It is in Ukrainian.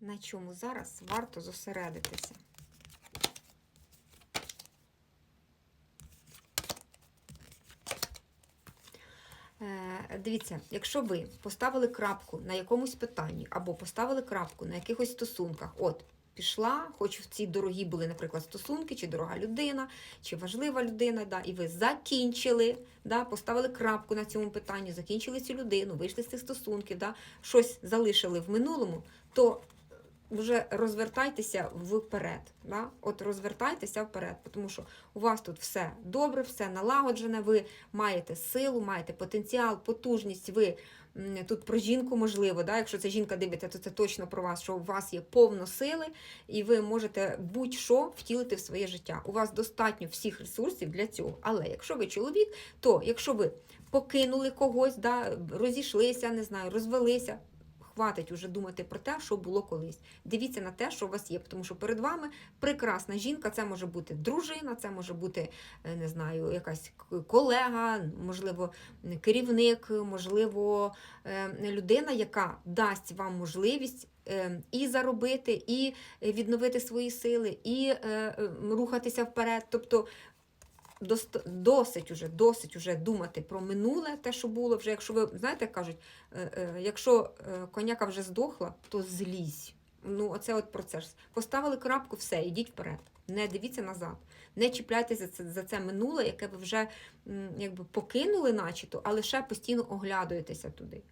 на чому зараз варто зосередитися. Е, Дивіться, якщо ви поставили крапку на якомусь питанні або поставили крапку на якихось стосунках, от пішла, хоч в ці дорогі були, наприклад, стосунки, чи дорога людина, чи важлива людина, да, і ви закінчили, да, поставили крапку на цьому питанні, закінчили цю людину, вийшли з цих стосунків, да, щось залишили в минулому, то вже розвертайтеся вперед. Да? От розвертайтеся вперед, тому що у вас тут все добре, все налагоджене, ви маєте силу, маєте потенціал, потужність. Ви тут про жінку можливо, да? якщо це жінка дивиться, то це точно про вас, що у вас є повно сили, і ви можете будь-що втілити в своє життя. У вас достатньо всіх ресурсів для цього. Але якщо ви чоловік, то якщо ви покинули когось, да, розійшлися, не знаю, розвелися. Хватить уже думати про те, що було колись. Дивіться на те, що у вас є, тому що перед вами прекрасна жінка. Це може бути дружина, це може бути е, не знаю, якась колега, можливо, керівник, можливо, е, людина, яка дасть вам можливість е, і заробити, і відновити свої сили, і рухатися вперед. Тобто досить уже, досить уже думати про минуле, те, що було вже. Якщо ви знаєте, кажуть, е, е, якщо е, коняка вже здохла, то злізь. Ну, оце от процес. Поставили крапку, все, ідіть вперед. Не дивіться назад. Не чіпляйтеся за це, за це минуле, яке ви вже якби покинули, начебто, але ще постійно оглядуєтеся туди.